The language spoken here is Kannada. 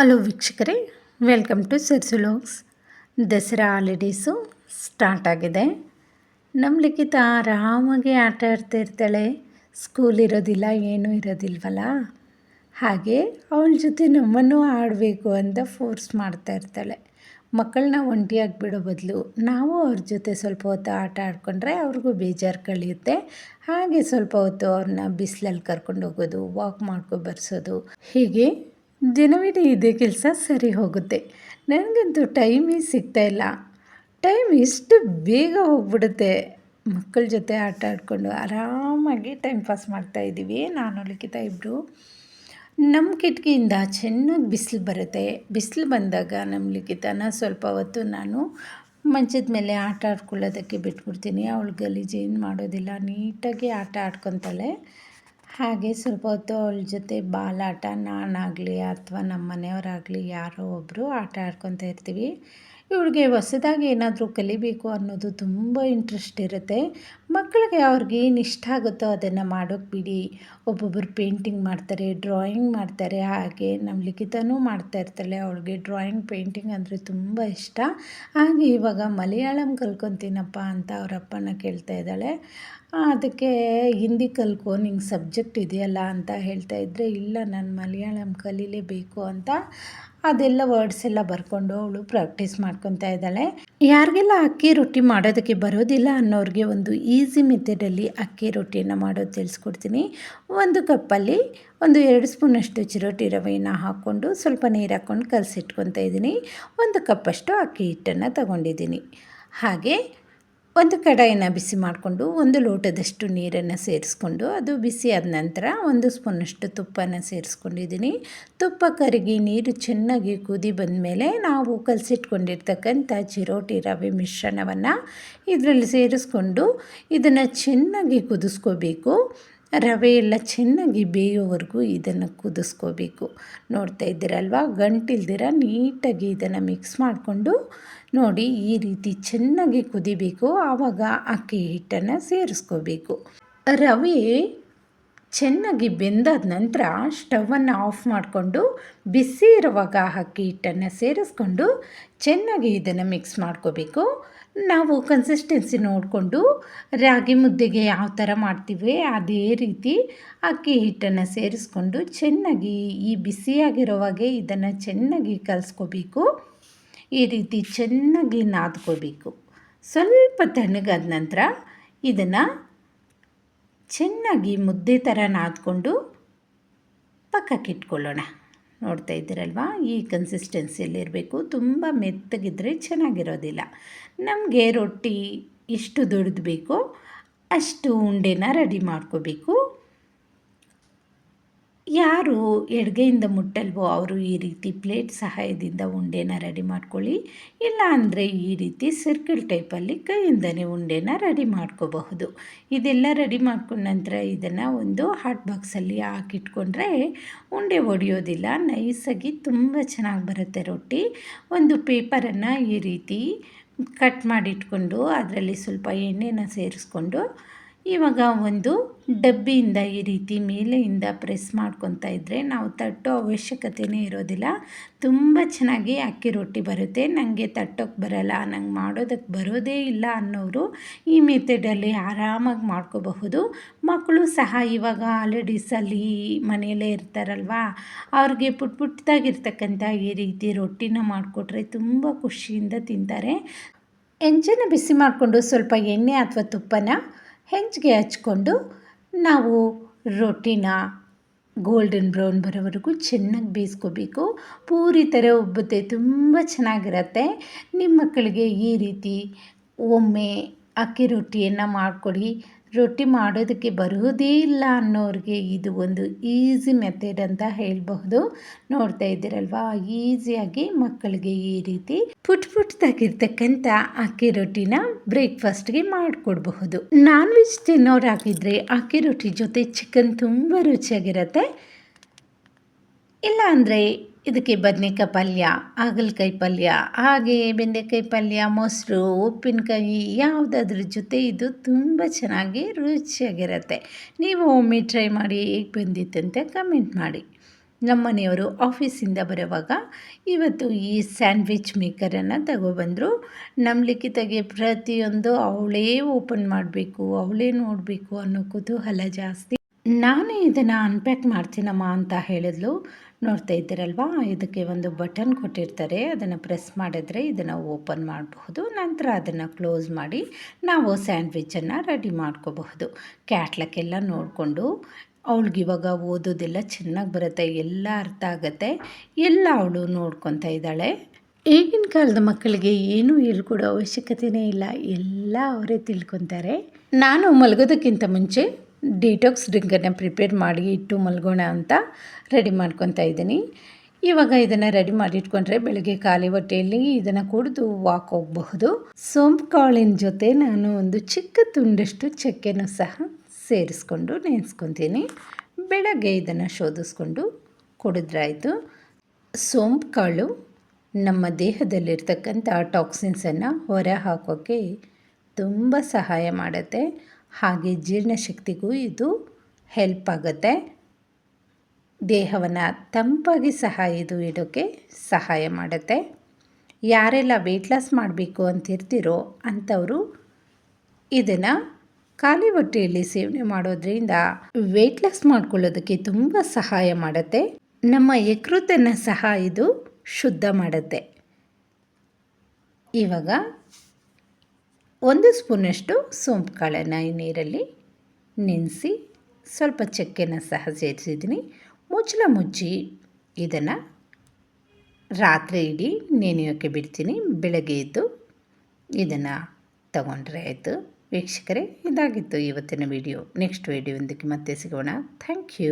ಹಲೋ ವೀಕ್ಷಕರೇ, ವೆಲ್ಕಮ್ ಟು ಸೆರ್ಸುಲೋಕ್ಸ್ ದಸರಾ ಹಾಲಿಡೇಸು ಸ್ಟಾರ್ಟ್ ಆಗಿದೆ. ನಮ್ಮ ಲಿಖಿತ ಆರಾಮಾಗಿ ಆಟ ಆಡ್ತಾ ಇರ್ತಾಳೆ. ಸ್ಕೂಲ್ ಇರೋದಿಲ್ಲ, ಏನೂ ಇರೋದಿಲ್ವಲ್ಲ? ಹಾಗೆ ಅವಳ ಜೊತೆ ನಮ್ಮನ್ನು ಆಡಬೇಕು ಅಂತ ಫೋರ್ಸ್ ಮಾಡ್ತಾ ಇರ್ತಾಳೆ. ಮಕ್ಕಳನ್ನ ಒಂಟಿಯಾಗಿ ಬಿಡೋ ಬದಲು ನಾವು ಅವ್ರ ಜೊತೆ ಸ್ವಲ್ಪ ಹೊತ್ತು ಆಟ ಆಡಿಕೊಂಡ್ರೆ ಅವ್ರಿಗೂ ಬೇಜಾರು ಕಳೆಯುತ್ತೆ. ಹಾಗೆ ಸ್ವಲ್ಪ ಹೊತ್ತು ಅವ್ರನ್ನ ಬಿಸಿಲಲ್ಲಿ ಕರ್ಕೊಂಡು ಹೋಗೋದು ವಾಕ್ ಮಾಡ್ಕೊ ಬರ್ಸೋದು. ಹೀಗೆ ದಿನವಿಡೀ ಇದೇ ಕೆಲಸ ಸರಿ ಹೋಗುತ್ತೆ. ನನಗಂತೂ ಟೈಮೇ ಸಿಗ್ತಾಯಿಲ್ಲ ಟೈಮ್ ಎಷ್ಟು ಬೇಗ ಹೋಗ್ಬಿಡುತ್ತೆ. ಮಕ್ಕಳ ಜೊತೆ ಆಟ ಆಡಿಕೊಂಡು ಆರಾಮಾಗಿ ಟೈಮ್ ಪಾಸ್ ಮಾಡ್ತಾಯಿದ್ದೀವಿ ನಾನು ಲಿಖಿತ ಇಬ್ಬರು ನಮ್ಮ ಕಿಟಕಿಯಿಂದ ಚೆನ್ನಾಗಿ ಬಿಸಿಲು ಬರುತ್ತೆ. ಬಿಸಿಲು ಬಂದಾಗ ನಮ್ಮ ಲಿಖಿತನ ಸ್ವಲ್ಪ ಹೊತ್ತು ನಾನು ಮಂಚದ ಮೇಲೆ ಆಟ ಆಡ್ಕೊಳ್ಳೋದಕ್ಕೆ ಬಿಟ್ಬಿಡ್ತೀನಿ. ಅವಳು ಗಲೀಜೇನು ಮಾಡೋದಿಲ್ಲ. ನೀಟಾಗಿ ಆಟ ಆಡ್ಕೊತಾಳೆ. ಹಾಗೆ ಸ್ವಲ್ಪ ಹೊತ್ತು ಅವಳ ಜೊತೆ ಬಾಲಾಟ, ನಾನಾಗಲಿ ಅಥವಾ ನಮ್ಮ ಮನೆಯವರಾಗಲಿ ಯಾರೋ ಒಬ್ಬರು ಆಟ ಆಡ್ಕೊತ ಇರ್ತೀವಿ. ಇವಳಿಗೆ ಹೊಸದಾಗಿ ಏನಾದರೂ ಕಲಿಬೇಕು ಅನ್ನೋದು ತುಂಬ ಇಂಟ್ರೆಸ್ಟ್ ಇರುತ್ತೆ. ಮಕ್ಕಳಿಗೆ ಅವ್ರಿಗೆ ಏನು ಇಷ್ಟ ಆಗುತ್ತೋ ಅದನ್ನು ಮಾಡೋಕ್ಕೆ ಬಿಡಿ. ಒಬ್ಬೊಬ್ಬರು ಪೇಂಟಿಂಗ್ ಮಾಡ್ತಾರೆ ಡ್ರಾಯಿಂಗ್ ಮಾಡ್ತಾರೆ, ಹಾಗೆ ನಮ್ಮ ಲಿಖಿತನೂ ಮಾಡ್ತಾ ಇರ್ತಾಳೆ. ಅವಳಿಗೆ ಡ್ರಾಯಿಂಗ್ ಪೇಂಟಿಂಗ್ ಅಂದರೆ ತುಂಬ ಇಷ್ಟ. ಹಾಗೆ ಇವಾಗ ಮಲಯಾಳಂ ಕಲ್ಕೊತೀನಪ್ಪ ಅಂತ ಅವ್ರ ಕೇಳ್ತಾ ಇದ್ದಾಳೆ. ಅದಕ್ಕೆ ಹಿಂದಿ ಕಲ್ಕೊ, ನಿಂಗೆ ಸಬ್ಜೆಕ್ಟ್ ಇದೆಯಲ್ಲ ಅಂತ ಹೇಳ್ತಾ ಇದ್ದರೆ ಇಲ್ಲ, ನಾನು ಮಲಯಾಳಂ ಕಲೀಲೇಬೇಕು ಅಂತ ಅದೆಲ್ಲ ವರ್ಡ್ಸ್ ಎಲ್ಲ ಬರ್ಕೊಂಡು ಅವಳು ಪ್ರಾಕ್ಟೀಸ್ ಮಾಡ್ಕೊತಾ ಇದ್ದಾಳೆ. ಯಾರಿಗೆಲ್ಲ ಅಕ್ಕಿ ರೊಟ್ಟಿ ಮಾಡೋದಕ್ಕೆ ಬರೋದಿಲ್ಲ ಅನ್ನೋರಿಗೆ ಒಂದು ಈಸಿ ಮೆಥಡಲ್ಲಿ ಅಕ್ಕಿ ರೊಟ್ಟಿಯನ್ನು ಮಾಡೋದು ತಿಳಿಸ್ಕೊಡ್ತೀನಿ. ಒಂದು ಕಪ್ಪಲ್ಲಿ ಒಂದು ಎರಡು ಸ್ಪೂನಷ್ಟು ಚಿರೋಟಿ ರವೆಯನ್ನು ಹಾಕ್ಕೊಂಡು ಸ್ವಲ್ಪ ನೀರು ಹಾಕ್ಕೊಂಡು ಕಲಸಿಟ್ಕೊತಾ ಇದ್ದೀನಿ. ಒಂದು ಕಪ್ಪಷ್ಟು ಅಕ್ಕಿ ಹಿಟ್ಟನ್ನು ತಗೊಂಡಿದ್ದೀನಿ. ಹಾಗೆ ಒಂದು ಕಡಾಯಿನ ಬಿಸಿ ಮಾಡಿಕೊಂಡು ಒಂದು ಲೋಟದಷ್ಟು ನೀರನ್ನು ಸೇರಿಸ್ಕೊಂಡು ಅದು ಬಿಸಿ ಆದ ನಂತರ ಒಂದು ಸ್ಪೂನಷ್ಟು ತುಪ್ಪನ ಸೇರಿಸ್ಕೊಂಡಿದ್ದೀನಿ. ತುಪ್ಪ ಕರಗಿ ನೀರು ಚೆನ್ನಾಗಿ ಕುದಿ ಬಂದ ಮೇಲೆ ನಾವು ಕಲಸಿಟ್ಕೊಂಡಿರ್ತಕ್ಕಂಥ ಚಿರೋಟಿ ರವೆ ಮಿಶ್ರಣವನ್ನು ಇದರಲ್ಲಿ ಸೇರಿಸ್ಕೊಂಡು ಇದನ್ನು ಚೆನ್ನಾಗಿ ಕುದಿಸ್ಕೋಬೇಕು. ರವೆ ಎಲ್ಲ ಚೆನ್ನಾಗಿ ಬೇಯೋವರೆಗೂ ಇದನ್ನು ಕುದಿಸ್ಕೋಬೇಕು. ನೋಡ್ತಾ ಇದ್ದೀರಲ್ವ? ಗಂಟಿಲ್ದಿರ ನೀಟಾಗಿ ಇದನ್ನು ಮಿಕ್ಸ್ ಮಾಡಿಕೊಂಡು ನೋಡಿ ಈ ರೀತಿ ಚೆನ್ನಾಗಿ ಕುದಿಬೇಕು. ಆವಾಗ ಅಕ್ಕಿ ಹಿಟ್ಟನ್ನು ಸೇರಿಸ್ಕೋಬೇಕು. ರವೆ ಚೆನ್ನಾಗಿ ಬೆಂದಾದ ನಂತರ ಸ್ಟವನ್ನು ಆಫ್ ಮಾಡಿಕೊಂಡು ಬಿಸಿ ಇರುವಾಗ ಅಕ್ಕಿ ಹಿಟ್ಟನ್ನು ಸೇರಿಸ್ಕೊಂಡು ಚೆನ್ನಾಗಿ ಇದನ್ನು ಮಿಕ್ಸ್ ಮಾಡ್ಕೋಬೇಕು. ನಾವು ಕನ್ಸಿಸ್ಟೆನ್ಸಿ ನೋಡಿಕೊಂಡು ರಾಗಿ ಮುದ್ದೆಗೆ ಯಾವ ಥರ ಮಾಡ್ತೀವಿ ಅದೇ ರೀತಿ ಅಕ್ಕಿ ಹಿಟ್ಟನ್ನು ಸೇರಿಸ್ಕೊಂಡು ಚೆನ್ನಾಗಿ ಈ ಬಿಸಿಯಾಗಿರೋವಾಗೆ ಇದನ್ನು ಚೆನ್ನಾಗಿ ಕಲಿಸ್ಕೋಬೇಕು. ಈ ರೀತಿ ಚೆನ್ನಾಗಿ ನಾದ್ಕೋಬೇಕು. ಸ್ವಲ್ಪ ತಣ್ಣಗಾದ ನಂತರ ಇದನ್ನು ಚೆನ್ನಾಗಿ ಮುದ್ದೆ ಥರ ನಾದ್ಕೊಂಡು ಪಕ್ಕಕ್ಕೆ ಇಟ್ಕೊಳ್ಳೋಣ. ನೋಡ್ತಾ ಇದ್ದೀರಲ್ವಾ? ಈ ಕನ್ಸಿಸ್ಟೆನ್ಸಿಯಲ್ಲಿರಬೇಕು ತುಂಬ ಮೆತ್ತಗಿದ್ರೆ ಚೆನ್ನಾಗಿರೋದಿಲ್ಲ. ನಮಗೆ ರೊಟ್ಟಿ ಎಷ್ಟು ದೊಡ್ಡದು ಬೇಕೋ ಅಷ್ಟು ಉಂಡೆನ ರೆಡಿ ಮಾಡ್ಕೋಬೇಕು. ಯಾರು ಎಡಗೈಯಿಂದ ಮುಟ್ಟಲ್ವೋ ಅವರು ಈ ರೀತಿ ಪ್ಲೇಟ್ ಸಹಾಯದಿಂದ ಉಂಡೆನ ರೆಡಿ ಮಾಡ್ಕೊಳ್ಳಿ. ಇಲ್ಲ ಅಂದರೆ ಈ ರೀತಿ ಸರ್ಕಲ್ ಟೈಪಲ್ಲಿ ಕೈಯಿಂದನೇ ಉಂಡೆನ ರೆಡಿ ಮಾಡ್ಕೋಬಹುದು. ಇದೆಲ್ಲ ರೆಡಿ ಮಾಡ್ಕೊಂಡ ನಂತರ ಇದನ್ನು ಒಂದು ಹಾಟ್ ಬಾಕ್ಸಲ್ಲಿ ಹಾಕಿಟ್ಕೊಂಡ್ರೆ ಉಂಡೆ ಒಡೆಯೋದಿಲ್ಲ. ನೈಸಾಗಿ ತುಂಬ ಚೆನ್ನಾಗಿ ಬರುತ್ತೆ ರೊಟ್ಟಿ. ಒಂದು ಪೇಪರನ್ನು ಈ ರೀತಿ ಕಟ್ ಮಾಡಿಟ್ಕೊಂಡು ಅದರಲ್ಲಿ ಸ್ವಲ್ಪ ಎಣ್ಣೆನ ಸೇರಿಸ್ಕೊಂಡು ಇವಾಗ ಒಂದು ಡಬ್ಬಿಯಿಂದ ಈ ರೀತಿ ಮೇಲೆಯಿಂದ ಪ್ರೆಸ್ ಮಾಡ್ಕೊತಾ ಇದ್ದರೆ ನಾವು ತಟ್ಟೋ ಅವಶ್ಯಕತೆಯೇ ಇರೋದಿಲ್ಲ. ತುಂಬ ಚೆನ್ನಾಗಿ ಅಕ್ಕಿ ರೊಟ್ಟಿ ಬರುತ್ತೆ. ನನಗೆ ತಟ್ಟೋಕ್ಕೆ ಬರಲ್ಲ, ನಂಗೆ ಮಾಡೋದಕ್ಕೆ ಬರೋದೇ ಇಲ್ಲ ಅನ್ನೋರು ಈ ಮೆಥಡಲ್ಲಿ ಆರಾಮಾಗಿ ಮಾಡ್ಕೋಬಹುದು. ಮಕ್ಕಳು ಸಹ ಇವಾಗ ಹಾಲಿಡೇಸಲ್ಲಿ ಮನೆಯಲ್ಲೇ ಇರ್ತಾರಲ್ವಾ, ಅವ್ರಿಗೆ ಪುಟ್ ಪುಟ್ಟದಾಗಿರ್ತಕ್ಕಂಥ ಈ ರೀತಿ ರೊಟ್ಟಿನ ಮಾಡಿಕೊಟ್ರೆ ತುಂಬ ಖುಷಿಯಿಂದ ತಿಂತಾರೆ. ಹೆಂಚನ್ನು ಬಿಸಿ ಮಾಡಿಕೊಂಡು ಸ್ವಲ್ಪ ಎಣ್ಣೆ ಅಥವಾ ತುಪ್ಪನ ಹೆಂಚಿಗೆ ಹಚ್ಕೊಂಡು ನಾವು ರೊಟ್ಟಿನ ಗೋಲ್ಡನ್ ಬ್ರೌನ್ ಬರೋವರೆಗೂ ಚೆನ್ನಾಗಿ ಬೇಯಿಸ್ಕೋಬೇಕು. ಪೂರಿ ಥರ ಉಬ್ಬುತ್ತೆ ತುಂಬ ಚೆನ್ನಾಗಿರತ್ತೆ. ನಿಮ್ಮ ಮಕ್ಕಳಿಗೆ ಈ ರೀತಿ ಒಮ್ಮೆ ಅಕ್ಕಿ ರೊಟ್ಟಿಯನ್ನು ಮಾಡಿಕೊಡಿ. ರೊಟ್ಟಿ ಮಾಡೋದಕ್ಕೆ ಬರುವುದೇ ಇಲ್ಲ ಅನ್ನೋರಿಗೆ ಇದು ಒಂದು ಈಸಿ ಮೆಥಡ್ ಅಂತ ಹೇಳಬಹುದು. ನೋಡ್ತಾ ಇದ್ದೀರಲ್ವಾ? ಈಸಿಯಾಗಿ ಮಕ್ಕಳಿಗೆ ಈ ರೀತಿ ಪುಟ್ ಪುಟ್ದಾಗಿರ್ತಕ್ಕಂಥ ಅಕ್ಕಿ ರೊಟ್ಟಿನ ಬ್ರೇಕ್ಫಾಸ್ಟ್ಗೆ ಮಾಡಿಕೊಡ್ಬಹುದು. ನಾನ್ ವೆಜ್ ತಿನ್ನೋರಾಗಿದ್ದರೆ ಅಕ್ಕಿ ರೊಟ್ಟಿ ಜೊತೆ ಚಿಕನ್ ತುಂಬ ರುಚಿಯಾಗಿರುತ್ತೆ. ಇಲ್ಲ ಅಂದರೆ ಇದಕ್ಕೆ ಬದನೆಕಾಯಿ ಪಲ್ಯ, ಹಾಗಲಕಾಯಿ ಪಲ್ಯ, ಹಾಗೆ ಬೆಂಡೆಕಾಯಿ ಪಲ್ಯ, ಮೊಸರು, ಉಪ್ಪಿನಕಾಯಿ, ಯಾವುದಾದ್ರ ಜೊತೆ ಇದು ತುಂಬ ಚೆನ್ನಾಗಿ ರುಚಿಯಾಗಿರುತ್ತೆ. ನೀವು ಒಮ್ಮೆ ಟ್ರೈ ಮಾಡಿ ಹೇಗೆ ಬಂದಿತ್ತಂತೆ ಕಮೆಂಟ್ ಮಾಡಿ. ನಮ್ಮನೆಯವರು ಆಫೀಸಿಂದ ಬರುವಾಗ ಇವತ್ತು ಈ ಸ್ಯಾಂಡ್ವಿಚ್ ಮೇಕರನ್ನು ತಗೊಬಂದರು. ಲಿಖಿತಗೆ ಪ್ರತಿಯೊಂದು ಅವಳೇ ಓಪನ್ ಮಾಡಬೇಕು, ಅವಳೇ ನೋಡಬೇಕು ಅನ್ನೋ ಕುತೂಹಲ ಜಾಸ್ತಿ. ನಾನೇ ಇದನ್ನು ಅನ್ಪ್ಯಾಕ್ ಮಾಡ್ತೀನಮ್ಮ ಅಂತ ಹೇಳಿದ್ಲು. ನೋಡ್ತಾ ಇದ್ದೀರಲ್ವಾ? ಇದಕ್ಕೆ ಒಂದು ಬಟನ್ ಕೊಟ್ಟಿರ್ತಾರೆ. ಅದನ್ನು ಪ್ರೆಸ್ ಮಾಡಿದರೆ ಇದನ್ನು ಓಪನ್ ಮಾಡಬಹುದು. ನಂತರ ಅದನ್ನು ಕ್ಲೋಸ್ ಮಾಡಿ ನಾವು ಸ್ಯಾಂಡ್ವಿಚನ್ನು ರೆಡಿ ಮಾಡ್ಕೋಬಹುದು. ಕ್ಯಾಟ್ಲಕ್ಕೆಲ್ಲ ನೋಡಿಕೊಂಡು ಅವಳಿಗೆ ಇವಾಗ ಓದೋದೆಲ್ಲ ಚೆನ್ನಾಗಿ ಬರುತ್ತೆ, ಎಲ್ಲ ಅರ್ಥ ಆಗುತ್ತೆ. ಎಲ್ಲ ಅವಳು ನೋಡ್ಕೊತಾ ಇದ್ದಾಳೆ. ಈಗಿನ ಕಾಲದ ಮಕ್ಕಳಿಗೆ ಏನೂ ಹೇಳ್ಕೊಡೋ ಅವಶ್ಯಕತೆಯೇ ಇಲ್ಲ. ಎಲ್ಲ ಅವರೇ ತಿಳ್ಕೊತಾರೆ. ನಾನು ಮಲಗೋದಕ್ಕಿಂತ ಮುಂಚೆ ಡಿಟಾಕ್ಸ್ ಡ್ರಿಂಕನ್ನು ಪ್ರಿಪೇರ್ ಮಾಡಿ ಇಟ್ಟು ಮಲ್ಗೋಣ ಅಂತ ರೆಡಿ ಮಾಡ್ಕೊತಾ ಇದ್ದೀನಿ. ಇವಾಗ ಇದನ್ನು ರೆಡಿ ಮಾಡಿ ಇಟ್ಕೊಂಡ್ರೆ ಬೆಳಗ್ಗೆ ಖಾಲಿ ಹೊಟ್ಟೆಯಲ್ಲಿ ಇದನ್ನು ಕುಡಿದು ವಾಕ್ ಹೋಗಬಹುದು. ಸೋಂಪು ಕಾಳಿನ ಜೊತೆ ನಾನು ಒಂದು ಚಿಕ್ಕ ತುಂಡಷ್ಟು ಚಕ್ಕೆನೂ ಸಹ ಸೇರಿಸ್ಕೊಂಡು ನೆನೆಸ್ಕೊತೀನಿ. ಬೆಳಗ್ಗೆ ಇದನ್ನು ಶೋಧಿಸ್ಕೊಂಡು ಕುಡಿದ್ರಾಯಿತು. ಸೋಂಪು ಕಾಳು ನಮ್ಮ ದೇಹದಲ್ಲಿರ್ತಕ್ಕಂಥ ಟಾಕ್ಸಿನ್ಸನ್ನು ಹೊರ ಹಾಕೋಕ್ಕೆ ತುಂಬ ಸಹಾಯ ಮಾಡುತ್ತೆ. ಹಾಗೆ ಜೀರ್ಣಶಕ್ತಿಗೂ ಇದು ಹೆಲ್ಪ್ ಆಗುತ್ತೆ. ದೇಹವನ್ನು ತಂಪಾಗಿ ಸಹ ಇದು ಇಡೋಕ್ಕೆ ಸಹಾಯ ಮಾಡುತ್ತೆ. ಯಾರೆಲ್ಲ ವೆಯ್ಟ್ ಲಾಸ್ ಮಾಡಬೇಕು ಅಂತಿರ್ತೀರೋ ಅಂಥವರು ಇದನ್ನು ಖಾಲಿ ಹೊಟ್ಟೆಯಲ್ಲಿ ಸೇವನೆ ಮಾಡೋದ್ರಿಂದ ವೆಯ್ಟ್ ಲಾಸ್ ಮಾಡ್ಕೊಳ್ಳೋದಕ್ಕೆ ತುಂಬ ಸಹಾಯ ಮಾಡುತ್ತೆ. ನಮ್ಮ ಯಕೃತನ್ನು ಸಹ ಇದು ಶುದ್ಧ ಮಾಡುತ್ತೆ. ಇವಾಗ ಒಂದು ಸ್ಪೂನಷ್ಟು ಸೋಂಪು ಕಾಳನ್ನು ಈ ನೀರಲ್ಲಿ ನೆನೆಸಿ ಸ್ವಲ್ಪ ಚಕ್ಕೆನ ಸಹ ಸೇರಿಸಿದ್ದೀನಿ. ಮುಚ್ಚಲ ಮುಚ್ಚಿ ಇದನ್ನು ರಾತ್ರಿ ಇಡೀ ನೆನೆಯೋಕ್ಕೆ ಬಿಡ್ತೀನಿ. ಬೆಳಗ್ಗೆ ಎದ್ದು ಇದನ್ನು ತಗೊಂಡ್ರೆ ಆಯಿತು. ವೀಕ್ಷಕರೇ, ಇದಾಗಿತ್ತು ಇವತ್ತಿನ ವಿಡಿಯೋ. ನೆಕ್ಸ್ಟ್ ವಿಡಿಯೋದಕ್ಕೆ ಮತ್ತೆ ಸಿಗೋಣ. Thank you.